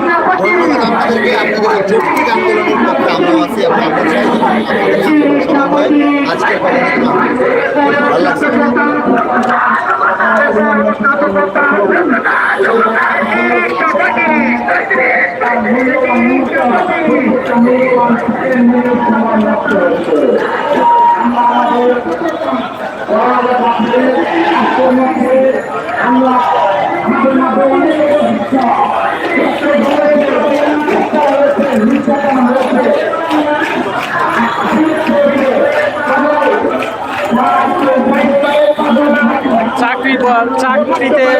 চাচ্ছি না। ধন্যবাদ আপনাদের যৌক্তিক আন্দোলনের পক্ষে আমরা আছি এবং আপনাদের আজকের কথা ভালো লাগছে চাকরি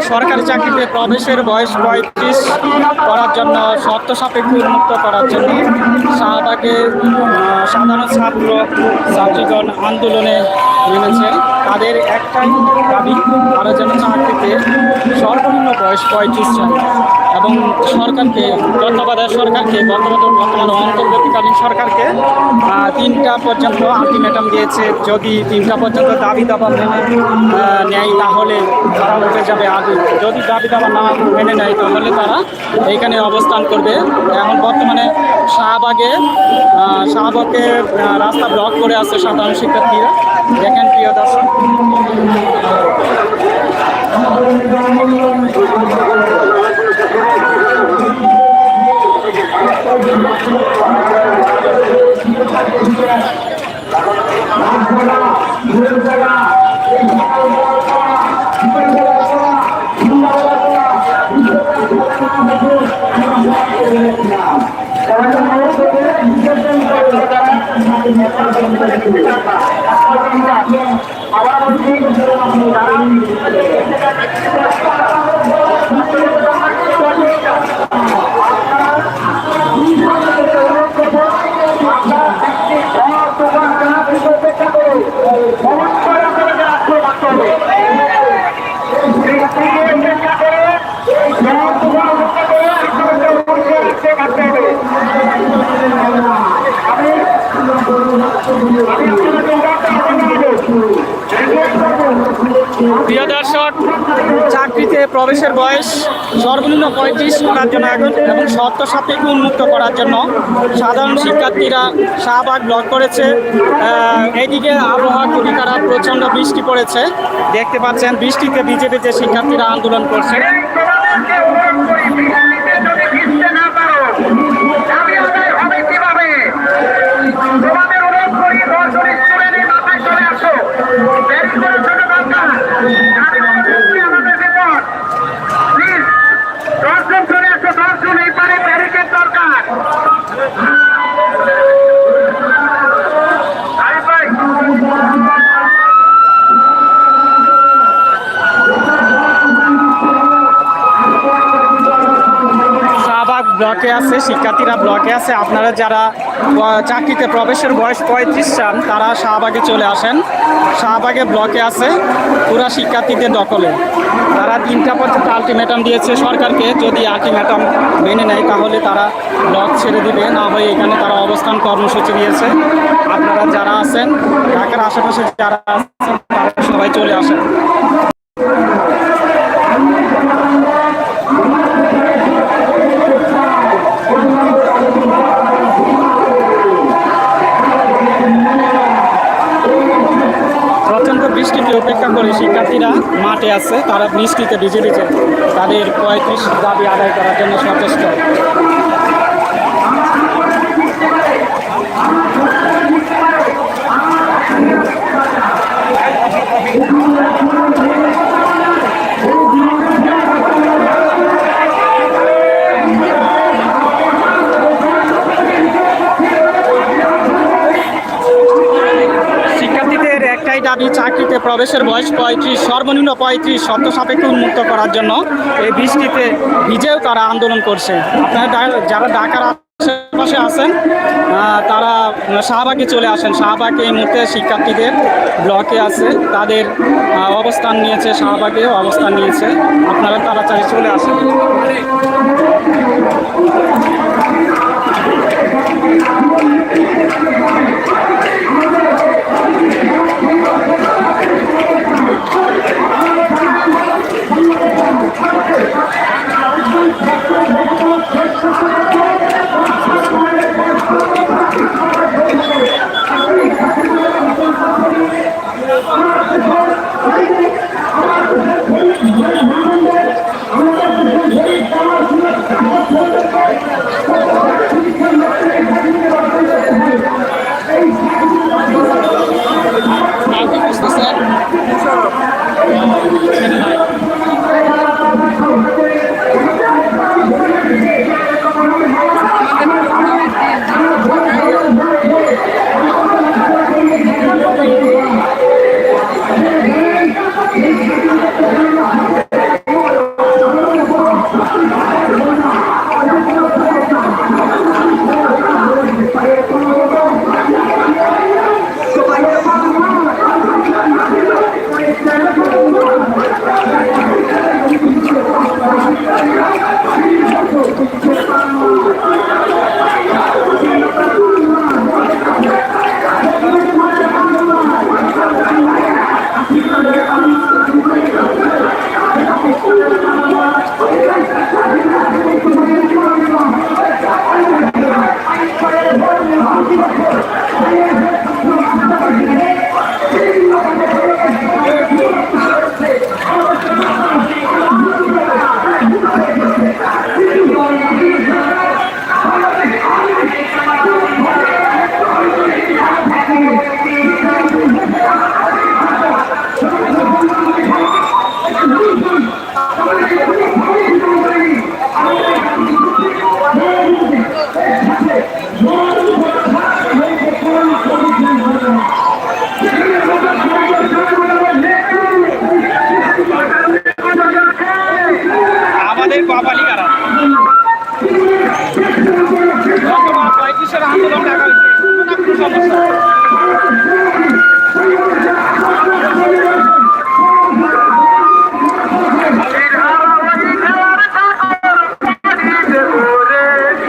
সরকারি চাকরিতে প্রবেশের বয়স পঁয়ত্রিশ করার জন্য শর্ত সাপেক্ষ উন্মুক্ত করার জন্য শাহবাগে সাধারণ ছাত্র, ছাত্রীগণ আন্দোলনে নেমেছে তাদের একটাই দাবি, তারা যেন চাকরিতে সর্বনিম্ন বয়স পঁয়ত্রিশ চাই এবং সরকারকে, তত্ত্বাবধায়ক সরকারকে বর্তমান বর্তমান অন্তর্বর্তীকালীন সরকারকে তিনটা পর্যন্ত আলটিমেটাম দিয়েছে। যদি তিনটা পর্যন্ত দাবি দাবা মেনে নেয়, তাহলে তারা উঠে যাবে আগে। যদি দাবি দাবা না মেনে নেয়, তাহলে তারা এইখানে অবস্থান করবে। এখন বর্তমানে শাহবাগে শাহবাগে রাস্তা ব্লক করে আছে সাধারণ শিক্ষার্থীরা। দেখেন প্রিয় দর্শক। প্রিয় দর্শক, চাকরিতে প্রবেশের বয়স সর্বনিম্ন পঁয়ত্রিশ করার জন্য এখন এবং শর্ত সাপেক্ষ উন্মুক্ত করার জন্য সাধারণ শিক্ষার্থীরা শাহবাগ ব্লক করেছে। এইদিকে আবহাওয়া খুবই খারাপ, প্রচণ্ড বৃষ্টি পড়েছে। দেখতে পাচ্ছেন, বৃষ্টিতে ভিজে ভিজে শিক্ষার্থীরা আন্দোলন করছে। ব্লকে আছে, শিক্ষার্থীরা ব্লকে আছে। আপনারা যারা চাকরিতে প্রবেশের বয়স পঁয়ত্রিশ চান, তারা শাহবাগে চলে আসেন। শাহবাগে ব্লকে আছে, পুরা শিক্ষার্থীদের দখলে। তারা তিনটা পর্যন্ত আলটিমেটাম দিয়েছে সরকারকে, যদি আলটিমেটাম মেনে নেয়, তাহলে তারা ব্লক ছেড়ে দিবে। না হয় এখানে তারা অবস্থান কর্মসূচি দিয়েছে আপনারা যারা আছেন, ঢাকার আশেপাশে যারা আছেন, তারা সবাই চলে আসেন প্রচণ্ড বৃষ্টিকে করি শিক্ষার্থীরা মাঠে আছে, তারা বৃষ্টিতে ভিজে ভিজে তাদের পঁয়ত্রিশ দাবি আদায় করার জন্য সচেষ্ট। একটাই দাবি, চাকরিতে প্রবেশের বয়স পঁয়ত্রিশ, সর্বনিম্ন পঁয়ত্রিশ, শর্ত সাপেক্ষে উন্মুক্ত করার জন্য এই বৃষ্টিতে ভিজেও তারা আন্দোলন করছে। আপনারা যারা ঢাকার আশেপাশে আছেন তারা শাহবাগে চলে আসেন। শাহবাগে এই মুহূর্তে শিক্ষার্থীদের ব্লকে আছে। তাদের অবস্থান নিয়েছে শাহবাগে, অবস্থান নিয়েছে। আপনারা তাড়াতাড়ি চলে আসেন।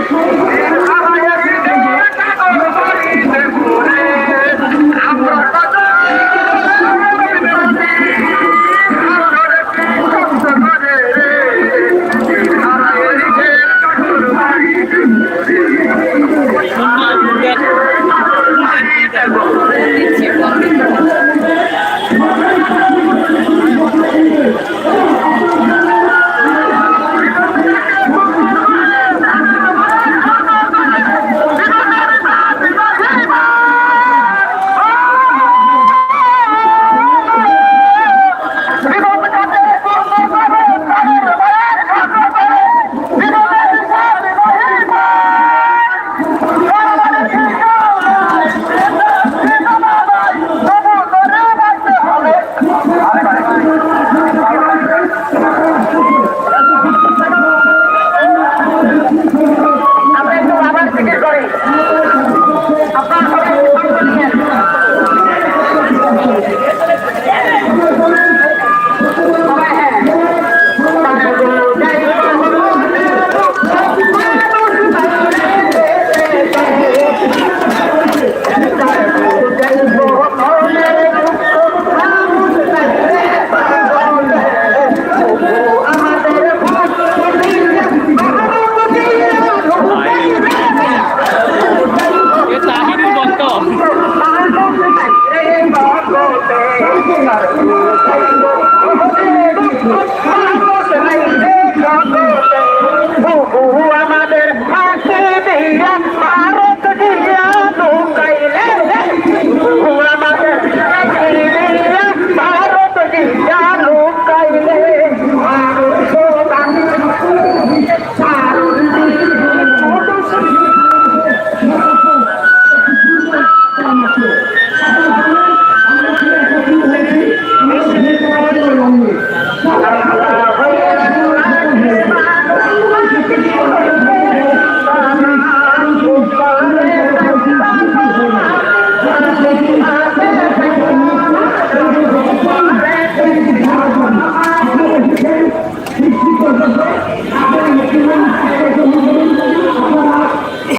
Come on.